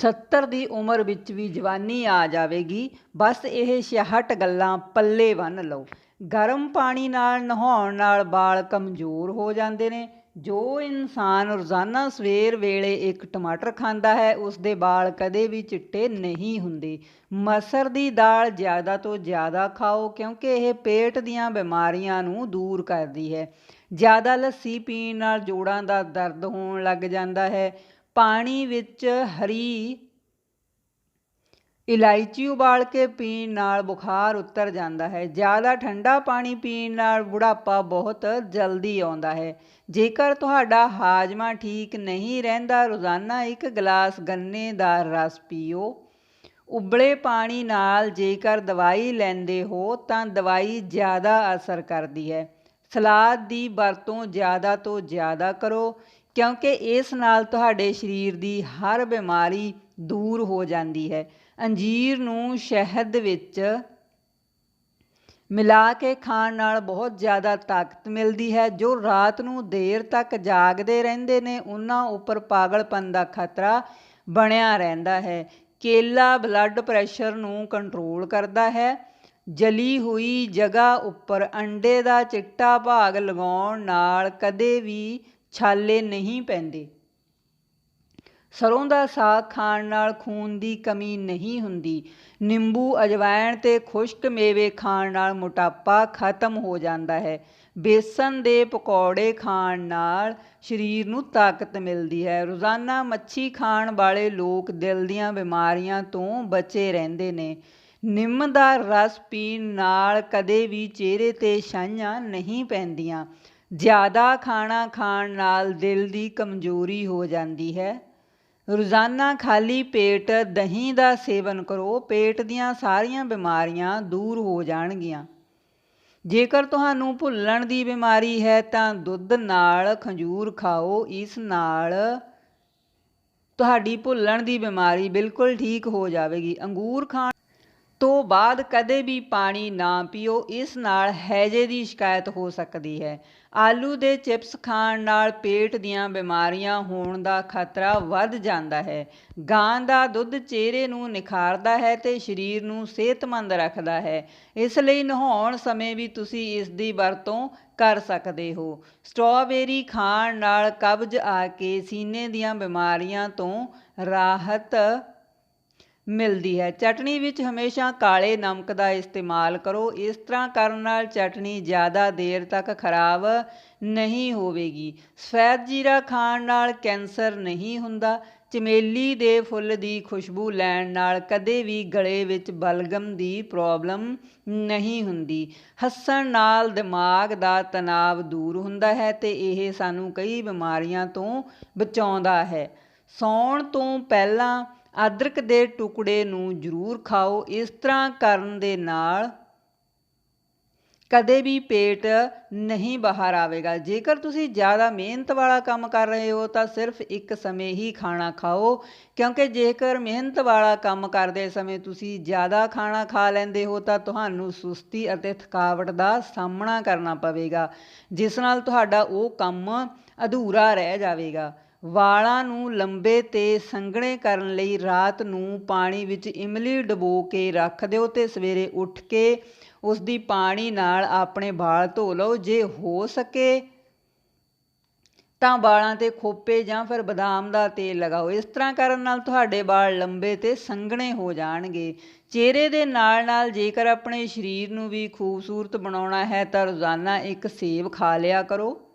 70 ਦੀ ਉਮਰ ਵਿੱਚ ਵੀ ਜਵਾਨੀ ਆ ਜਾਵੇਗੀ। ਬਸ ਇਹ 66 ਗੱਲਾਂ ਪੱਲੇ ਬੰਨ੍ਹ ਲਓ। ਗਰਮ ਪਾਣੀ ਨਾਲ ਨਹਾਉਣ ਨਾਲ ਵਾਲ ਕਮਜ਼ੋਰ ਹੋ ਜਾਂਦੇ ਨੇ। ਜੋ ਇਨਸਾਨ ਰੋਜ਼ਾਨਾ ਸਵੇਰ ਵੇਲੇ ਇੱਕ ਟਮਾਟਰ ਖਾਂਦਾ ਹੈ ਉਸ ਦੇ ਵਾਲ ਕਦੇ ਵੀ ਚਿੱਟੇ ਨਹੀਂ ਹੁੰਦੇ। ਮਸਰ ਦੀ ਦਾਲ ਜ਼ਿਆਦਾ ਤੋਂ ਜ਼ਿਆਦਾ ਖਾਓ, ਕਿਉਂਕਿ ਇਹ ਪੇਟ ਦੀਆਂ ਬਿਮਾਰੀਆਂ ਨੂੰ ਦੂਰ ਕਰਦੀ ਹੈ। ਜ਼ਿਆਦਾ ਲੱਸੀ ਪੀਣ ਨਾਲ ਜੋੜਾਂ ਦਾ ਦਰਦ ਹੋਣ ਲੱਗ ਜਾਂਦਾ ਹੈ। ਪਾਣੀ ਵਿੱਚ ਹਰੀ ਇਲਾਇਚੀ ਉਬਾਲ ਕੇ ਪੀਣ ਨਾਲ ਬੁਖਾਰ ਉਤਰ ਜਾਂਦਾ ਹੈ। ਜ਼ਿਆਦਾ ਠੰਡਾ ਪਾਣੀ ਪੀਣ ਨਾਲ ਬੁਢਾਪਾ ਬਹੁਤ ਜਲਦੀ ਆਉਂਦਾ ਹੈ। ਜੇਕਰ ਤੁਹਾਡਾ ਹਾਜ਼ਮਾ ਠੀਕ ਨਹੀਂ ਰਹਿੰਦਾ, ਰੋਜ਼ਾਨਾ ਇੱਕ ਗਲਾਸ ਗੰਨੇ ਦਾ ਰਸ ਪੀਓ। ਉਬਲੇ ਪਾਣੀ ਨਾਲ ਜੇਕਰ ਦਵਾਈ ਲੈਂਦੇ ਹੋ, ਤਾਂ ਦਵਾਈ ਜ਼ਿਆਦਾ ਅਸਰ ਕਰਦੀ ਹੈ। ਸਲਾਦ ਦੀ ਵਰਤੋਂ ਜ਼ਿਆਦਾ ਤੋਂ ਜ਼ਿਆਦਾ ਕਰੋ। ਕਿਉਂਕਿ ਇਸ ਨਾਲ ਤੁਹਾਡੇ ਸਰੀਰ ਦੀ ਹਰ ਬਿਮਾਰੀ ਦੂਰ ਹੋ ਜਾਂਦੀ ਹੈ। ਅੰਜੀਰ ਨੂੰ ਸ਼ਹਿਦ ਵਿੱਚ ਮਿਲਾ ਕੇ ਖਾਣ ਨਾਲ ਬਹੁਤ ਜ਼ਿਆਦਾ ਤਾਕਤ ਮਿਲਦੀ ਹੈ। ਜੋ ਰਾਤ ਨੂੰ ਦੇਰ ਤੱਕ ਜਾਗਦੇ ਰਹਿੰਦੇ ਨੇ, ਉਹਨਾਂ ਉੱਪਰ ਪਾਗਲਪਨ ਦਾ ਖਤਰਾ ਬਣਿਆ ਰਹਿੰਦਾ ਹੈ। ਕੇਲਾ ਬਲੱਡ ਪ੍ਰੈਸ਼ਰ ਨੂੰ ਕੰਟਰੋਲ ਕਰਦਾ ਹੈ। ਜਲੀ ਹੋਈ ਜਗ੍ਹਾ ਉੱਪਰ ਅੰਡੇ ਦਾ ਚਿੱਟਾ ਭਾਗ ਲਗਾਉਣ ਨਾਲ ਕਦੇ ਵੀ ਛਾਲੇ ਨਹੀਂ ਪੈਂਦੇ। ਸਰੋਂ ਦਾ ਸਾਗ ਖਾਣ ਨਾਲ ਖੂਨ ਦੀ ਕਮੀ ਨਹੀਂ ਹੁੰਦੀ। ਨਿੰਬੂ ਅਜਵਾਇਣ ਤੇ ਖੁਸ਼ਕ ਮੇਵੇ ਖਾਣ ਨਾਲ ਮੋਟਾਪਾ ਖਤਮ ਹੋ ਜਾਂਦਾ ਹੈ। ਬੇਸਨ ਦੇ ਪਕੌੜੇ ਖਾਣ ਨਾਲ ਸਰੀਰ ਨੂੰ ਤਾਕਤ ਮਿਲਦੀ ਹੈ। ਰੋਜ਼ਾਨਾ ਮੱਛੀ ਖਾਣ ਵਾਲੇ ਲੋਕ ਦਿਲ ਦੀਆਂ ਬਿਮਾਰੀਆਂ ਤੋਂ ਬਚੇ ਰਹਿੰਦੇ ਨੇ। ਨਿੰਮ ਦਾ ਰਸ ਪੀਣ ਨਾਲ ਕਦੇ ਵੀ ਚਿਹਰੇ ਤੇ ਛਾਈਆਂ ਨਹੀਂ ਪੈਂਦੀਆਂ। ਜ਼ਿਆਦਾ ਖਾਣਾ ਖਾਣ ਨਾਲ ਦਿਲ ਦੀ ਕਮਜ਼ੋਰੀ ਹੋ ਜਾਂਦੀ ਹੈ। ਰੋਜ਼ਾਨਾ ਖਾਲੀ ਪੇਟ ਦਹੀਂ ਦਾ ਸੇਵਨ ਕਰੋ, ਪੇਟ ਦੀਆਂ ਸਾਰੀਆਂ ਬਿਮਾਰੀਆਂ ਦੂਰ ਹੋ ਜਾਣਗੀਆਂ। ਜੇਕਰ ਤੁਹਾਨੂੰ ਭੁੱਲਣ ਦੀ ਬਿਮਾਰੀ ਹੈ ਤਾਂ ਦੁੱਧ ਨਾਲ ਖੰਜੂਰ ਖਾਓ, ਇਸ ਨਾਲ ਤੁਹਾਡੀ ਭੁੱਲਣ ਦੀ ਬਿਮਾਰੀ ਬਿਲਕੁਲ ਠੀਕ ਹੋ ਜਾਵੇਗੀ। ਅੰਗੂਰ ਖਾਣ ਤੋਂ ਬਾਅਦ ਕਦੇ ਵੀ ਪਾਣੀ ਨਾ ਪੀਓ, ਇਸ ਨਾਲ ਹੈਜੇ ਦੀ ਸ਼ਿਕਾਇਤ ਹੋ ਸਕਦੀ ਹੈ। ਆਲੂ ਦੇ ਚਿਪਸ ਖਾਣ ਨਾਲ ਪੇਟ ਦੀਆਂ ਬਿਮਾਰੀਆਂ ਹੋਣ ਦਾ ਖਤਰਾ ਵੱਧ ਜਾਂਦਾ ਹੈ। ਗਾਂ ਦਾ ਦੁੱਧ ਚਿਹਰੇ ਨੂੰ ਨਿਖਾਰਦਾ ਹੈ ਤੇ ਸਰੀਰ ਨੂੰ ਸਿਹਤਮੰਦ ਰੱਖਦਾ ਹੈ। ਇਸ ਲਈ ਨਹਾਉਣ ਸਮੇਂ ਵੀ ਤੁਸੀਂ ਇਸ ਦੀ ਵਰਤੋਂ ਕਰ ਸਕਦੇ ਹੋ। ਸਟ੍ਰਾਬੇਰੀ ਖਾਣ ਨਾਲ ਕਬਜ਼ ਆ ਕੇ ਸੀਨੇ ਦੀਆਂ ਬਿਮਾਰੀਆਂ ਤੋਂ ਰਾਹਤ ਮਿਲਦੀ ਹੈ। ਚਟਣੀ ਵਿੱਚ ਹਮੇਸ਼ਾ ਕਾਲੇ ਨਮਕ ਦਾ ਇਸਤੇਮਾਲ ਕਰੋ। ਇਸ ਤਰ੍ਹਾਂ ਕਰਨ ਨਾਲ ਚਟਣੀ ਜ਼ਿਆਦਾ ਦੇਰ ਤੱਕ ਖਰਾਬ ਨਹੀਂ ਹੋਵੇਗੀ। ਸਫੈਦ ਜੀਰਾ ਖਾਣ ਨਾਲ ਕੈਂਸਰ ਨਹੀਂ ਹੁੰਦਾ। ਚਮੇਲੀ ਦੇ ਫੁੱਲ ਦੀ ਖੁਸ਼ਬੂ ਲੈਣ ਨਾਲ ਕਦੇ ਵੀ ਗਲੇ ਵਿੱਚ ਬਲਗਮ ਦੀ ਪ੍ਰੋਬਲਮ ਨਹੀਂ ਹੁੰਦੀ। ਹੱਸਣ ਨਾਲ ਦਿਮਾਗ ਦਾ ਤਣਾਅ ਦੂਰ ਹੁੰਦਾ ਹੈ ਤੇ ਇਹ ਸਾਨੂੰ ਕਈ ਬਿਮਾਰੀਆਂ ਤੋਂ ਬਚਾਉਂਦਾ ਹੈ। ਸੌਣ ਤੋਂ ਪਹਿਲਾਂ ਅਦਰਕ ਦੇ ਟੁਕੜੇ ਨੂੰ ਜ਼ਰੂਰ ਖਾਓ। ਇਸ ਤਰ੍ਹਾਂ ਕਰਨ ਦੇ ਨਾਲ ਕਦੇ ਵੀ ਪੇਟ ਨਹੀਂ ਬਾਹਰ ਆਵੇਗਾ। ਜੇਕਰ ਤੁਸੀਂ ਜ਼ਿਆਦਾ ਮਿਹਨਤ ਵਾਲਾ ਕੰਮ ਕਰ ਰਹੇ ਹੋ, ਤਾਂ ਸਿਰਫ ਇੱਕ ਸਮੇਂ ਹੀ ਖਾਣਾ ਖਾਓ। ਕਿਉਂਕਿ ਜੇਕਰ ਮਿਹਨਤ ਵਾਲਾ ਕੰਮ ਕਰਦੇ ਸਮੇਂ ਤੁਸੀਂ ਜ਼ਿਆਦਾ ਖਾਣਾ ਖਾ ਲੈਂਦੇ ਹੋ, ਤਾਂ ਤੁਹਾਨੂੰ ਸੁਸਤੀ ਅਤੇ ਥਕਾਵਟ ਦਾ ਸਾਹਮਣਾ ਕਰਨਾ ਪਵੇਗਾ, ਜਿਸ ਨਾਲ ਤੁਹਾਡਾ ਉਹ ਕੰਮ ਅਧੂਰਾ ਰਹਿ ਜਾਵੇਗਾ। ਵਾਲਾਂ ਨੂੰ ਲੰਬੇ ਤੇ ਸੰਘਣੇ ਕਰਨ ਲਈ ਰਾਤ ਨੂੰ ਪਾਣੀ ਵਿੱਚ ਇਮਲੀ ਡਬੋ ਕੇ ਰੱਖ ਦਿਓ ਤੇ ਸਵੇਰੇ ਉੱਠ ਕੇ ਉਸ ਦੀ ਪਾਣੀ ਨਾਲ ਆਪਣੇ ਵਾਲ ਧੋ ਲਓ। ਜੇ ਹੋ ਸਕੇ ਤਾਂ ਵਾਲਾਂ ਤੇ ਖੋਪੇ ਜਾਂ ਫਿਰ ਬਦਾਮ ਦਾ ਤੇਲ ਲਗਾਓ। ਇਸ ਤਰ੍ਹਾਂ ਕਰਨ ਨਾਲ ਤੁਹਾਡੇ ਵਾਲ ਲੰਬੇ ਤੇ ਸੰਘਣੇ ਹੋ ਜਾਣਗੇ। ਚਿਹਰੇ ਦੇ ਨਾਲ ਨਾਲ ਜੇਕਰ ਆਪਣੇ ਸਰੀਰ ਨੂੰ ਵੀ ਖੂਬਸੂਰਤ ਬਣਾਉਣਾ ਹੈ ਤਾਂ ਰੋਜ਼ਾਨਾ ਇੱਕ ਸੇਬ ਖਾ ਲਿਆ ਕਰੋ।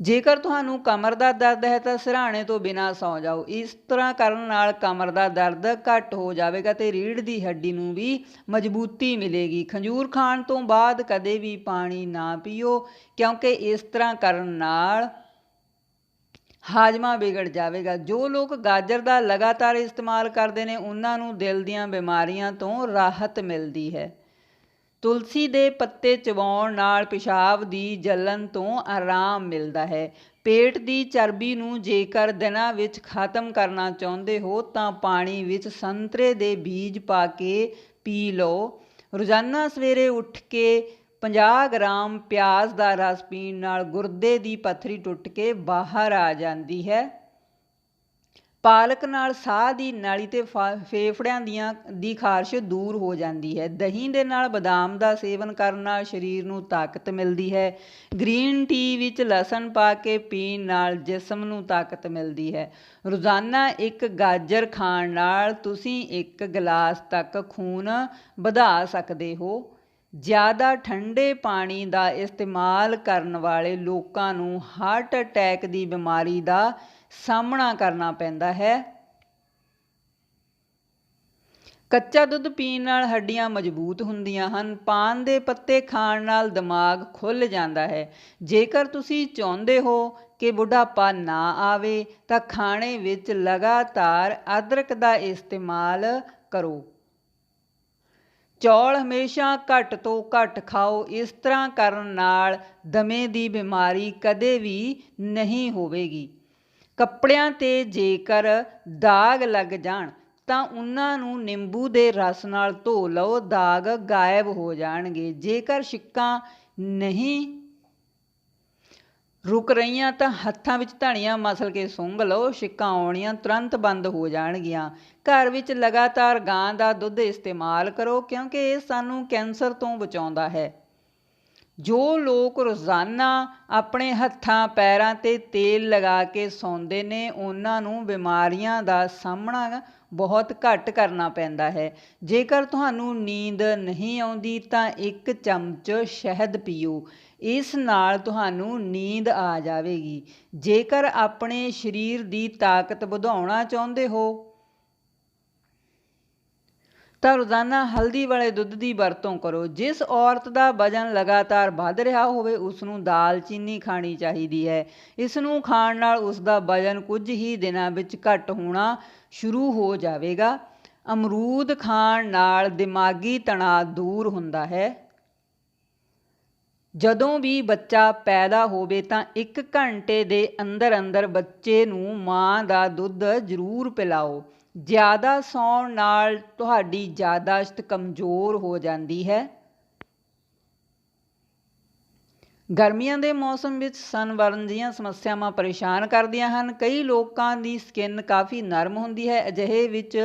ਜੇਕਰ ਤੁਹਾਨੂੰ ਕਮਰ ਦਾ ਦਰਦ ਹੈ ਤਾਂ ਸਿਰਹਾਣੇ ਤੋਂ ਬਿਨਾਂ ਸੌ ਜਾਓ। ਇਸ ਤਰ੍ਹਾਂ ਕਰਨ ਨਾਲ ਕਮਰ ਦਾ ਦਰਦ ਘੱਟ ਹੋ ਜਾਵੇਗਾ ਤੇ ਰੀੜ੍ਹ ਦੀ ਹੱਡੀ ਨੂੰ ਵੀ ਮਜ਼ਬੂਤੀ ਮਿਲੇਗੀ। ਖੰਜੂਰ ਖਾਣ ਤੋਂ ਬਾਅਦ ਕਦੇ ਵੀ ਪਾਣੀ ਨਾ ਪੀਓ, ਕਿਉਂਕਿ ਇਸ ਤਰ੍ਹਾਂ ਕਰਨ ਨਾਲ ਹਾਜਮਾ ਵਿਗੜ ਜਾਵੇਗਾ। ਜੋ ਲੋਕ ਗਾਜਰ ਦਾ ਲਗਾਤਾਰ ਇਸਤੇਮਾਲ ਕਰਦੇ ਨੇ, ਉਹਨਾਂ ਨੂੰ ਦਿਲ ਦੀਆਂ ਬਿਮਾਰੀਆਂ ਤੋਂ ਰਾਹਤ ਮਿਲਦੀ ਹੈ। ਤੁਲਸੀ ਦੇ ਪੱਤੇ ਚਬਾਉਣ ਨਾਲ ਪਿਸ਼ਾਬ ਦੀ ਜਲਨ ਤੋਂ ਆਰਾਮ ਮਿਲਦਾ ਹੈ। ਪੇਟ ਦੀ ਚਰਬੀ ਨੂੰ ਜੇਕਰ ਦਿਨਾਂ ਵਿੱਚ ਖਤਮ ਕਰਨਾ ਚਾਹੁੰਦੇ ਹੋ, ਤਾਂ ਪਾਣੀ ਵਿੱਚ ਸੰਤਰੇ ਦੇ ਬੀਜ ਪਾ ਕੇ ਪੀ ਲਓ। ਰੋਜ਼ਾਨਾ ਸਵੇਰੇ ਉੱਠ ਕੇ 50 ਗ੍ਰਾਮ ਪਿਆਜ਼ ਦਾ ਰਸ ਪੀਣ ਨਾਲ ਗੁਰਦੇ ਦੀ ਪੱਥਰੀ ਟੁੱਟ ਕੇ ਬਾਹਰ ਆ ਜਾਂਦੀ ਹੈ। ਪਾਲਕ ਨਾਲ ਸਾਹ ਦੀ ਨਾਲੀ ਤੇ ਫਾ- ਫੇਫੜਿਆਂ ਦੀਆਂ ਦੀ ਖਾਰਸ਼ ਦੂਰ ਹੋ ਜਾਂਦੀ ਹੈ। ਦਹੀਂ ਦੇ ਨਾਲ ਬਦਾਮ ਦਾ ਸੇਵਨ ਕਰਨ ਨਾਲ ਸਰੀਰ ਨੂੰ ਤਾਕਤ ਮਿਲਦੀ ਹੈ। ਗ੍ਰੀਨ ਟੀ ਵਿੱਚ ਲਸਣ ਪਾ ਕੇ ਪੀਣ ਨਾਲ ਜਿਸਮ ਨੂੰ ਤਾਕਤ ਮਿਲਦੀ ਹੈ। ਰੋਜ਼ਾਨਾ ਇੱਕ ਗਾਜਰ ਖਾਣ ਨਾਲ ਤੁਸੀਂ ਇੱਕ ਗਲਾਸ ਤੱਕ ਖੂਨ ਵਧਾ ਸਕਦੇ ਹੋ। ਜ਼ਿਆਦਾ ਠੰਡੇ ਪਾਣੀ ਦਾ ਇਸਤੇਮਾਲ ਕਰਨ ਵਾਲੇ ਲੋਕਾਂ ਨੂੰ ਹਾਰਟ ਅਟੈਕ ਦੀ ਬਿਮਾਰੀ ਦਾ ਸਾਹਮਣਾ ਕਰਨਾ ਪੈਂਦਾ ਹੈ। ਕੱਚਾ ਦੁੱਧ ਪੀਣ ਨਾਲ ਹੱਡੀਆਂ ਮਜ਼ਬੂਤ ਹੁੰਦੀਆਂ ਹਨ। ਪਾਨ ਦੇ ਪੱਤੇ ਖਾਣ ਨਾਲ ਦਿਮਾਗ ਖੁੱਲ ਜਾਂਦਾ ਹੈ। ਜੇਕਰ ਤੁਸੀਂ ਚਾਹੁੰਦੇ ਹੋ ਕਿ ਬੁਢਾਪਾ ਨਾ ਆਵੇ, ਤਾਂ ਖਾਣੇ ਵਿੱਚ ਲਗਾਤਾਰ ਅਦਰਕ ਦਾ ਇਸਤੇਮਾਲ ਕਰੋ। ਚੌਲ ਹਮੇਸ਼ਾ ਘੱਟ ਤੋਂ ਘੱਟ ਖਾਓ। ਇਸ ਤਰ੍ਹਾਂ ਕਰਨ ਨਾਲ ਦਮੇ ਦੀ ਬਿਮਾਰੀ ਕਦੇ ਵੀ ਨਹੀਂ ਹੋਵੇਗੀ। ਕੱਪੜਿਆਂ ਤੇ ਜੇਕਰ ਦਾਗ ਲੱਗ ਜਾਣ, ਤਾਂ ਉਹਨਾਂ ਨੂੰ ਨਿੰਬੂ ਦੇ ਰਸ ਨਾਲ ਧੋ ਲਓ, ਦਾਗ ਗਾਇਬ ਹੋ ਜਾਣਗੇ। ਜੇਕਰ ਛਿੱਕਾਂ ਨਹੀਂ ਰੁਕ ਰਹੀਆਂ, ਤਾਂ ਹੱਥਾਂ ਵਿੱਚ ਧਣੀਆਂ ਮਸਲ ਕੇ ਸੁੰਘ ਲਓ। ਛਿੱਕਾਂ ਆਉਣੀਆਂ ਤੁਰੰਤ ਬੰਦ ਹੋ ਜਾਣਗੀਆਂ। ਘਰ ਵਿੱਚ ਲਗਾਤਾਰ ਗਾਂ ਦਾ ਦੁੱਧ ਇਸਤੇਮਾਲ ਕਰੋ, ਕਿਉਂਕਿ ਇਹ ਸਾਨੂੰ ਕੈਂਸਰ ਤੋਂ ਬਚਾਉਂਦਾ ਹੈ। ਜੋ ਲੋਕ ਰੋਜ਼ਾਨਾ ਆਪਣੇ ਹੱਥਾਂ, ਪੈਰਾਂ ਤੇ ਤੇਲ ਲਗਾ ਕੇ ਸੌਂਦੇ ਨੇ, ਉਹਨਾਂ ਨੂੰ ਬਿਮਾਰੀਆਂ ਦਾ ਸਾਹਮਣਾ ਬਹੁਤ ਘੱਟ ਕਰਨਾ ਪੈਂਦਾ ਹੈ। ਜੇਕਰ ਤੁਹਾਨੂੰ ਨੀਂਦ ਨਹੀਂ ਆਉਂਦੀ, ਤਾਂ ਇੱਕ ਚਮਚ ਸ਼ਹਿਦ ਪੀਓ। ਇਸ ਨਾਲ ਤੁਹਾਨੂੰ ਨੀਂਦ ਆ ਜਾਵੇਗੀ। ਜੇਕਰ ਆਪਣੇ ਸਰੀਰ ਦੀ ਤਾਕਤ ਵਧਾਉਣਾ ਚਾਹੁੰਦੇ ਹੋ ਤਾਂ ਰੋਜ਼ਾਨਾ ਹਲਦੀ ਵਾਲੇ ਦੁੱਧ ਦੀ ਵਰਤੋਂ ਕਰੋ। ਜਿਸ ਔਰਤ ਦਾ ਵਜਨ ਲਗਾਤਾਰ ਵੱਧ ਰਿਹਾ ਹੋਵੇ ਉਸ ਨੂੰ ਦਾਲਚੀਨੀ ਖਾਣੀ ਚਾਹੀਦੀ ਹੈ। ਇਸ ਨੂੰ ਖਾਣ ਨਾਲ ਉਸ ਦਾ ਵਜਨ ਕੁਝ ਹੀ ਦਿਨਾਂ ਵਿੱਚ ਘੱਟ ਹੋਣਾ ਸ਼ੁਰੂ ਹੋ ਜਾਵੇਗਾ। ਅਮਰੂਦ ਖਾਣ ਨਾਲ ਦਿਮਾਗੀ ਤਣਾਅ ਦੂਰ ਹੁੰਦਾ ਹੈ। ਜਦੋਂ ਵੀ ਬੱਚਾ ਪੈਦਾ ਹੋਵੇ ਤਾਂ 1 ਘੰਟੇ ਦੇ ਅੰਦਰ ਅੰਦਰ ਬੱਚੇ ਨੂੰ ਮਾਂ ਦਾ ਦੁੱਧ ਜ਼ਰੂਰ ਪਿਲਾਓ। ਜ਼ਿਆਦਾ ਸੌਣ ਨਾਲ ਤੁਹਾਡੀ ਯਾਦਾਸ਼ਤ ਕਮਜ਼ੋਰ ਹੋ ਜਾਂਦੀ ਹੈ। ਗਰਮੀਆਂ ਦੇ ਮੌਸਮ ਵਿੱਚ ਸਨਬਰਨ ਦੀਆਂ ਸਮੱਸਿਆਵਾਂ ਪਰੇਸ਼ਾਨ ਕਰਦੀਆਂ ਹਨ। ਕਈ ਲੋਕਾਂ ਦੀ ਸਕਿਨ ਕਾਫੀ ਨਰਮ ਹੁੰਦੀ ਹੈ। ਅਜਿਹੇ ਵਿੱਚ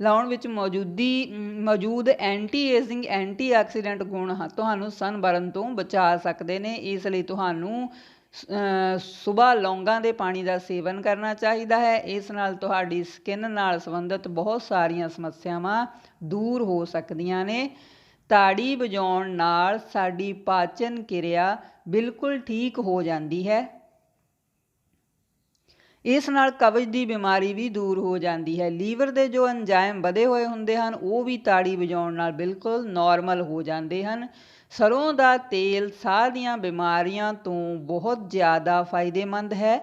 ਲਾਉਣ ਵਿੱਚ ਮੌਜੂਦੀ, ਮੌਜੂਦ ਐਂਟੀ ਏਜਿੰਗ ਐਂਟੀ ਆਕਸੀਡੈਂਟ ਗੁਣ ਤੁਹਾਨੂੰ ਸਨਬਰਨ ਤੋਂ ਬਚਾ ਸਕਦੇ ਨੇ। ਇਸ ਲਈ ਤੁਹਾਨੂੰ ਸਵੇਰ ਲੌਂਗਾਂ ਦੇ ਪਾਣੀ ਦਾ ਸੇਵਨ ਕਰਨਾ ਚਾਹੀਦਾ ਹੈ। ਇਸ ਨਾਲ ਤੁਹਾਡੀ ਸਕਿਨ ਨਾਲ ਸੰਬੰਧਿਤ ਬਹੁਤ ਸਾਰੀਆਂ ਸਮੱਸਿਆਵਾਂ ਦੂਰ ਹੋ ਸਕਦੀਆਂ ਨੇ। ਤਾੜੀ ਵਜਾਉਣ ਨਾਲ ਸਾਡੀ ਪਾਚਨ ਕਿਰਿਆ ਬਿਲਕੁਲ ਠੀਕ ਹੋ ਜਾਂਦੀ ਹੈ। ਇਸ ਨਾਲ ਕਬਜ਼ ਦੀ ਬਿਮਾਰੀ ਵੀ ਦੂਰ ਹੋ ਜਾਂਦੀ ਹੈ। ਲੀਵਰ ਦੇ ਜੋ ਐਂਜ਼ਾਈਮ ਵਧੇ ਹੋਏ ਹੁੰਦੇ ਹਨ, ਉਹ ਵੀ ਤਾੜੀ ਵਜਾਉਣ ਨਾਲ ਬਿਲਕੁਲ ਨਾਰਮਲ ਹੋ ਜਾਂਦੇ ਹਨ। ਸਰੋਂ ਦਾ ਤੇਲ ਸਾਹ ਦੀਆਂ ਬਿਮਾਰੀਆਂ ਤੋਂ ਬਹੁਤ ਜ਼ਿਆਦਾ ਫਾਇਦੇਮੰਦ ਹੈ।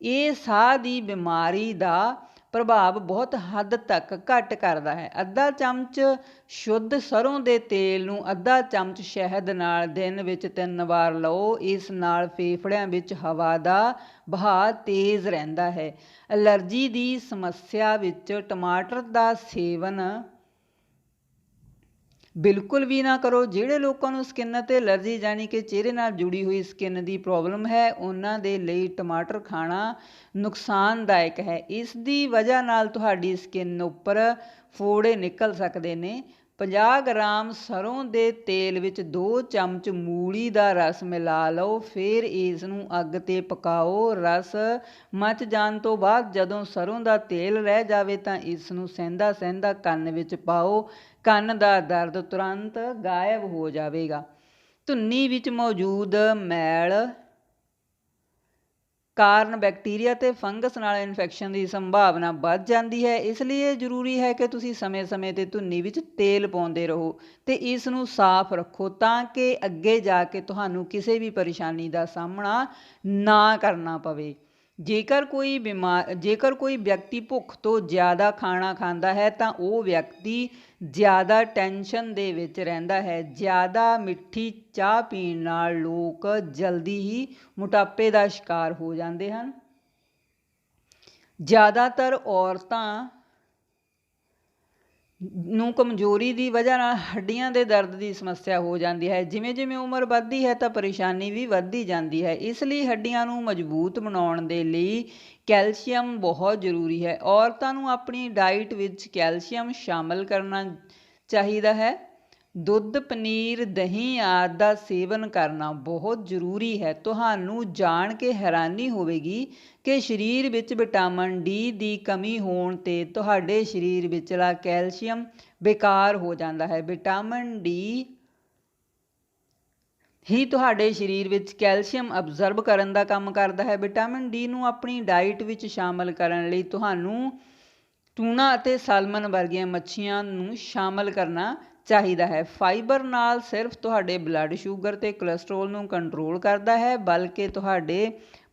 ਇਹ ਸਾਹ ਦੀ ਬਿਮਾਰੀ ਦਾ ਪ੍ਰਭਾਵ ਬਹੁਤ ਹੱਦ ਤੱਕ ਘੱਟ ਕਰਦਾ ਹੈ। ਅੱਧਾ ਚਮਚ ਸ਼ੁੱਧ ਸਰੋਂ ਦੇ ਤੇਲ ਨੂੰ ਅੱਧਾ ਚਮਚ ਸ਼ਹਿਦ ਨਾਲ ਦਿਨ ਵਿੱਚ ਤਿੰਨ ਵਾਰ ਲਓ। ਇਸ ਨਾਲ ਫੇਫੜਿਆਂ ਵਿੱਚ ਹਵਾ ਦਾ ਬਹਾਅ ਤੇਜ਼ ਰਹਿੰਦਾ ਹੈ। ਅਲਰਜੀ ਦੀ ਸਮੱਸਿਆ ਵਿੱਚ ਟਮਾਟਰ ਦਾ ਸੇਵਨ ਬਿਲਕੁਲ ਵੀ ਨਾ ਕਰੋ। ਜਿਹੜੇ ਲੋਕਾਂ ਨੂੰ ਸਕਿਨ 'ਤੇ ਐਲਰਜੀ ਯਾਨੀ ਕਿ ਚਿਹਰੇ ਨਾਲ ਜੁੜੀ ਹੋਈ ਸਕਿਨ ਦੀ ਪ੍ਰੋਬਲਮ ਹੈ, ਉਹਨਾਂ ਦੇ ਲਈ ਟਮਾਟਰ ਖਾਣਾ ਨੁਕਸਾਨਦਾਇਕ ਹੈ। ਇਸ ਦੀ ਵਜ੍ਹਾ ਨਾਲ ਤੁਹਾਡੀ ਸਕਿਨ ਉੱਪਰ ਫੋੜੇ ਨਿਕਲ ਸਕਦੇ ਨੇ। 50 ਗ੍ਰਾਮ ਸਰ੍ਹੋਂ ਦੇ ਤੇਲ ਵਿੱਚ 2 ਚਮਚ ਮੂਲੀ ਦਾ ਰਸ ਮਿਲਾ ਲਓ, ਫਿਰ ਇਸ ਨੂੰ ਅੱਗ ਤੇ ਪਕਾਓ। ਰਸ ਮੱਚ ਜਾਣ ਤੋਂ ਬਾਅਦ ਜਦੋਂ ਸਰ੍ਹੋਂ ਦਾ ਤੇਲ ਰਹਿ ਜਾਵੇ ਤਾਂ ਇਸ ਨੂੰ ਸਹਿੰਦਾ ਸਹਿੰਦਾ ਕੰਨ ਵਿੱਚ ਪਾਓ। ਕੰਨ ਦਾ ਦਰਦ ਤੁਰੰਤ ਗਾਇਬ ਹੋ ਜਾਵੇਗਾ। ਧੁੰਨੀ ਵਿੱਚ ਮੌਜੂਦ ਮੈਲ ਕਾਰਨ ਬੈਕਟੀਰੀਆ ਤੇ ਫੰਗਸ ਨਾਲ ਇਨਫੈਕਸ਼ਨ ਦੀ ਸੰਭਾਵਨਾ ਵੱਧ ਜਾਂਦੀ ਹੈ, ਇਸ ਲਈ ਇਹ ਜ਼ਰੂਰੀ ਹੈ ਕਿ ਤੁਸੀਂ ਸਮੇਂ-ਸਮੇਂ ਤੇ ਧੁੰਨੀ ਵਿੱਚ ਤੇਲ ਪਾਉਂਦੇ ਰਹੋ ਤੇ ਇਸ ਨੂੰ ਸਾਫ਼ ਰੱਖੋ ਤਾਂ ਕਿ ਅੱਗੇ ਜਾ ਕੇ ਤੁਹਾਨੂੰ ਕਿਸੇ ਵੀ ਪਰੇਸ਼ਾਨੀ ਦਾ ਸਾਹਮਣਾ ਨਾ ਕਰਨਾ ਪਵੇ। ਜੇਕਰ ਕੋਈ ਬਿਮਾਰ ਜੇਕਰ ਕੋਈ ਵਿਅਕਤੀ ਭੁੱਖ ਤੋਂ ਜ਼ਿਆਦਾ ਖਾਣਾ ਖਾਂਦਾ ਹੈ, ਤਾਂ ਉਹ ਵਿਅਕਤੀ ਜ਼ਿਆਦਾ ਟੈਨਸ਼ਨ ਦੇ ਵਿੱਚ ਰਹਿੰਦਾ ਹੈ। ਜ਼ਿਆਦਾ ਮਿੱਠੀ ਚਾਹ ਪੀਣ ਨਾਲ ਲੋਕ ਜਲਦੀ ਹੀ ਮੋਟਾਪੇ ਦਾ ਸ਼ਿਕਾਰ ਹੋ ਜਾਂਦੇ ਹਨ। ਜ਼ਿਆਦਾਤਰ ਔਰਤਾਂ ਨੂੰ ਕਮਜ਼ੋਰੀ ਦੀ ਵਜ੍ਹਾ ਨਾਲ ਹੱਡੀਆਂ ਦੇ ਦਰਦ ਦੀ ਸਮੱਸਿਆ ਹੋ ਜਾਂਦੀ ਹੈ। ਜਿਵੇਂ ਜਿਵੇਂ ਉਮਰ ਵੱਧਦੀ ਹੈ ਤਾਂ ਪਰੇਸ਼ਾਨੀ ਵੀ ਵੱਧਦੀ ਜਾਂਦੀ ਹੈ। ਇਸ ਲਈ ਹੱਡੀਆਂ ਨੂੰ ਮਜ਼ਬੂਤ ਬਣਾਉਣ ਦੇ ਲਈ ਕੈਲਸ਼ੀਅਮ ਬਹੁਤ ਜ਼ਰੂਰੀ ਹੈ। ਔਰਤਾਂ ਨੂੰ ਆਪਣੀ ਡਾਈਟ ਵਿੱਚ ਕੈਲਸ਼ੀਅਮ ਸ਼ਾਮਲ ਕਰਨਾ ਚਾਹੀਦਾ ਹੈ। ਦੁੱਧ, ਪਨੀਰ, ਦਹੀਂ ਆਦਿ ਦਾ ਸੇਵਨ ਕਰਨਾ ਬਹੁਤ ਜ਼ਰੂਰੀ ਹੈ। ਤੁਹਾਨੂੰ ਜਾਣ ਕੇ ਹੈਰਾਨੀ ਹੋਵੇਗੀ ਕਿ ਸਰੀਰ ਵਿੱਚ ਵਿਟਾਮਿਨ ਡੀ ਦੀ ਕਮੀ ਹੋਣ ਤੇ ਤੁਹਾਡੇ ਸਰੀਰ ਵਿਚਲਾ ਕੈਲਸ਼ੀਅਮ ਬੇਕਾਰ ਹੋ ਜਾਂਦਾ ਹੈ। ਵਿਟਾਮਿਨ ਡੀ ਹੀ ਤੁਹਾਡੇ ਸਰੀਰ ਵਿੱਚ ਕੈਲਸ਼ੀਅਮ ਅਬਜ਼ਰਬ ਕਰਨ ਦਾ ਕੰਮ ਕਰਦਾ ਹੈ। ਵਿਟਾਮਿਨ ਡੀ ਨੂੰ ਆਪਣੀ ਡਾਈਟ ਵਿੱਚ ਸ਼ਾਮਲ ਕਰਨ ਲਈ ਤੁਹਾਨੂੰ ਟੂਨਾ ਅਤੇ ਸਾਲਮਨ ਵਰਗੀਆਂ ਮੱਛੀਆਂ ਨੂੰ ਸ਼ਾਮਲ ਕਰਨਾ ਚਾਹੀਦਾ ਹੈ। ਫਾਈਬਰ ਨਾਲ ਸਿਰਫ ਤੁਹਾਡੇ ਬਲੱਡ ਸ਼ੂਗਰ ਤੇ ਕੋਲੇਸਟ੍ਰੋਲ ਨੂੰ ਕੰਟਰੋਲ ਕਰਦਾ ਹੈ, ਬਲਕਿ ਤੁਹਾਡੇ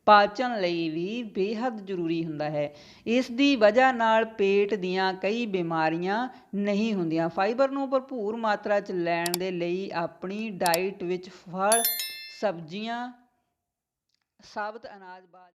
ਪਾਚਨ ਲਈ ਵੀ ਬੇहद ਜ਼ਰੂਰੀ ਹੁੰਦਾ ਹੈ। ਇਸ ਦੀ ਵਜ੍ਹਾ ਨਾਲ ਪੇਟ ਦੀਆਂ ਕਈ ਬਿਮਾਰੀਆਂ ਨਹੀਂ ਹੁੰਦੀਆਂ। ਫਾਈਬਰ ਨੂੰ ਭਰਪੂਰ ਮਾਤਰਾ 'ਚ ਲੈਣ ਦੇ ਲਈ ਆਪਣੀ ਡਾਈਟ ਵਿੱਚ ਫਲ, ਸਬਜ਼ੀਆਂ, ਸਾਬਤ ਅਨਾਜ, ਬਾਜ